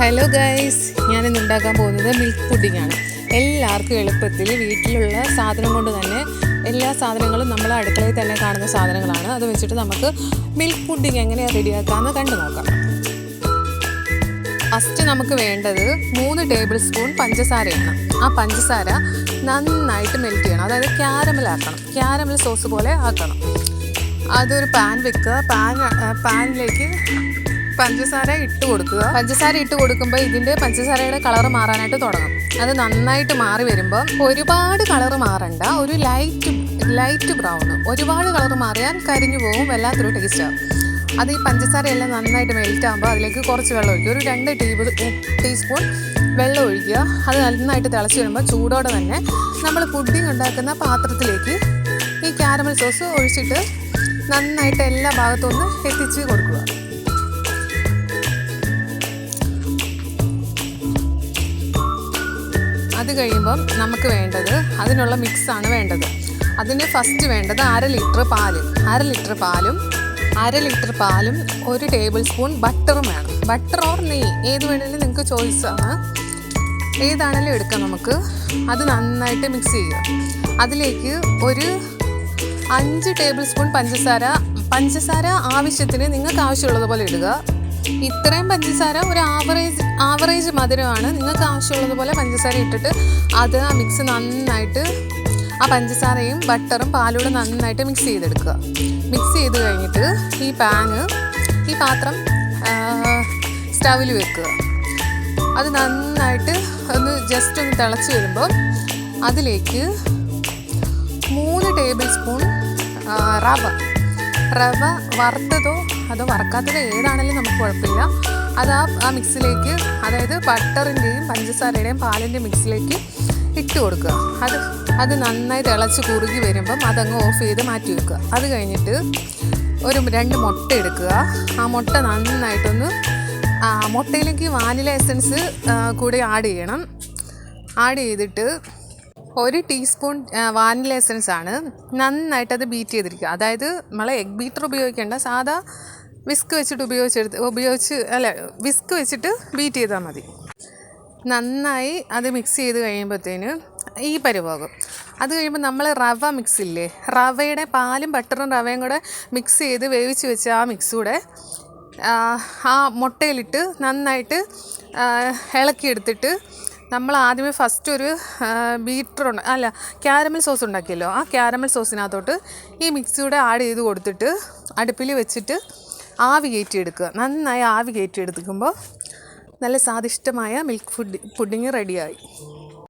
Hello guys ഞാനിന്ന് ഉണ്ടാക്കാൻ പോകുന്നത് മിൽക്ക് പുഡിംഗ് ആണ്. എല്ലാവർക്കും എളുപ്പത്തിൽ വീട്ടിലുള്ള സാധനം കൊണ്ട് തന്നെ എല്ലാ സാധനങ്ങളും നമ്മൾ അടുക്കളയിൽ തന്നെ കാണുന്ന സാധനങ്ങളാണ്. അത് വെച്ചിട്ട് നമുക്ക് മിൽക്ക് പുഡിംഗ് എങ്ങനെയാണ് റെഡിയാക്കാമെന്ന് കണ്ടു നോക്കാം. ഫസ്റ്റ് നമുക്ക് വേണ്ടത് മൂന്ന് ടേബിൾ സ്പൂൺ പഞ്ചസാരയാണ് ആ പഞ്ചസാര നന്നായിട്ട് മെൽറ്റ് ചെയ്യണം. അതായത് ക്യാരമൽ ആക്കണം. ക്യാരമൽ സോസ് പോലെ ആക്കണം. അതൊരു പാൻ വെക്കുക. പാൻ പാനിലേക്ക് പഞ്ചസാര ഇട്ട് കൊടുക്കുക. പഞ്ചസാര ഇട്ട് കൊടുക്കുമ്പോൾ ഇതിന്റെ പഞ്ചസാരയുടെ കളർ മാറാനായിട്ട് തുടങ്ങും. അത് നന്നായിട്ട് മാറി വരുമ്പോൾ ഒരുപാട് കളർ മാറണ്ട. ഒരു ലൈറ്റ് ലൈറ്റ് ബ്രൗൺ. ഒരുപാട് കളർ മാറിയാൽ കരിഞ്ഞു പോകും. വല്ലാത്തൊരു ടേസ്റ്റാവും അത് ഈ പഞ്ചസാരയെല്ലാം നന്നായിട്ട് മെൽറ്റ് ആകുമ്പോൾ അതിലേക്ക് കുറച്ച് വെള്ളം ഒഴിക്കുക. ഒരു രണ്ട് ടീബിൾ ടീസ്പൂൺ വെള്ളം ഒഴിക്കുക. അത് നന്നായിട്ട് തിളച്ച് വരുമ്പോൾ ചൂടോടെ തന്നെ നമ്മൾ പുഡിംഗ് ഉണ്ടാക്കുന്ന പാത്രത്തിലേക്ക് ഈ ക്യാരമൽ സോസ് ഒഴിച്ചിട്ട് നന്നായിട്ട് എല്ലാ ഭാഗത്തും ഒന്ന് എത്തിച്ച് കൊടുക്കുക. അത് കഴിയുമ്പം നമുക്ക് വേണ്ടത് അതിനുള്ള മിക്സാണ് വേണ്ടത്. അതിന് ഫസ്റ്റ് വേണ്ടത് അര ലിറ്റർ പാൽ. അര ലിറ്റർ പാലും അര ലിറ്റർ പാലും ഒരു ടേബിൾ സ്പൂൺ ബട്ടറും വേണം. ബട്ടർ ഓർ നെയ്യ് ഏത് വേണമെങ്കിലും നിങ്ങൾക്ക് ചോയ്സാണ് ഏതാണെങ്കിലും എടുക്കാം നമുക്ക്. അത് നന്നായിട്ട് മിക്സ് ചെയ്യുക. അതിലേക്ക് ഒരു അഞ്ച് ടേബിൾ സ്പൂൺ പഞ്ചസാര. പഞ്ചസാര ആവശ്യത്തിന് നിങ്ങൾക്ക് ആവശ്യമുള്ളതുപോലെ ഇടുക. ഇത്രയും പഞ്ചസാര ഒരു ആവറേജ് ആവറേജ് മധുരമാണ്. നിങ്ങൾക്ക് ആവശ്യമുള്ളതുപോലെ പഞ്ചസാര ഇട്ടിട്ട് അത് ആ മിക്സ് നന്നായിട്ട് ആ പഞ്ചസാരയും ബട്ടറും പാലൂടെ നന്നായിട്ട് മിക്സ് ചെയ്തെടുക്കുക. മിക്സ് ചെയ്ത് കഴിഞ്ഞിട്ട് ഈ പാന് ഈ പാത്രം സ്റ്റവിൽ വെക്കുക. അത് നന്നായിട്ട് ഒന്ന് ജസ്റ്റ് ഒന്ന് തിളച്ച് വരുമ്പോൾ അതിലേക്ക് മൂന്ന് ടേബിൾ സ്പൂൺ റവ. റവ വറുത്തതോ അതോ വറക്കാത്തതോ ഏതാണെങ്കിലും നമുക്ക് കുഴപ്പമില്ല. അത് ആ ആ മിക്സിലേക്ക് അതായത് ബട്ടറിന്റെയും പഞ്ചസാരയുടെയും പാലിന്റെയും മിക്സിലേക്ക് ഇട്ട് കൊടുക്കുക. അത് അത് നന്നായി തിളച്ച് കുറുകി വരുമ്പം അതങ്ങ് ഓഫ് ചെയ്ത് മാറ്റി വെക്കുക. അത് കഴിഞ്ഞിട്ട് ഒരു രണ്ട് മുട്ട എടുക്കുക. ആ മുട്ട നന്നായിട്ടൊന്ന് മുട്ടയിലേക്ക് വാനില എസൻസ് കൂടി ആഡ് ചെയ്യണം. ആഡ് ചെയ്തിട്ട് ഒരു ടീസ്പൂൺ വാനില എസൻസ് ആണ് നന്നായിട്ട് അത് ബീറ്റ് ചെയ്തിരിക്കുക. അതായത് നമ്മളെ എഗ് ബീറ്റർ ഉപയോഗിക്കേണ്ട സാധാ വിസ്ക് വെച്ചിട്ട് ഉപയോഗിച്ചെടുത്ത് ഉപയോഗിച്ച് അല്ല വിസ്ക് വെച്ചിട്ട് ബീറ്റ് ചെയ്താൽ മതി. നന്നായി അത് മിക്സ് ചെയ്ത് കഴിയുമ്പോഴത്തേന് ഈ പരുവാകും അത് കഴിയുമ്പോൾ നമ്മൾ റവ മിക്സ് ഇല്ലേ? റവയുടെ പാലും ബട്ടറും റവയും കൂടെ മിക്സ് ചെയ്ത് വേവിച്ച് വെച്ച ആ മിക്സ് കൂടെ ആ, മുട്ടയിലിട്ട് നന്നായിട്ട് ഇളക്കിയെടുത്തിട്ട് നമ്മൾ ആദ്യമേ ഫസ്റ്റ് ഒരു ബീറ്റർ അല്ല ക്യാരമൽ സോസ് ഉണ്ടാക്കിയല്ലോ. ആ ക്യാരമൽ സോസിനകത്തോട്ട് ഈ മിക്സിയുടെ ആഡ് ചെയ്ത് കൊടുത്തിട്ട് അടുപ്പിൽ വെച്ചിട്ട് ആവി കയറ്റി എടുക്കുക നന്നായി ആവി കയറ്റി എടുക്കുമ്പോൾ നല്ല സ്വാദിഷ്ടമായ മിൽക്ക് ഫുഡ് പുഡിങ് റെഡിയായി.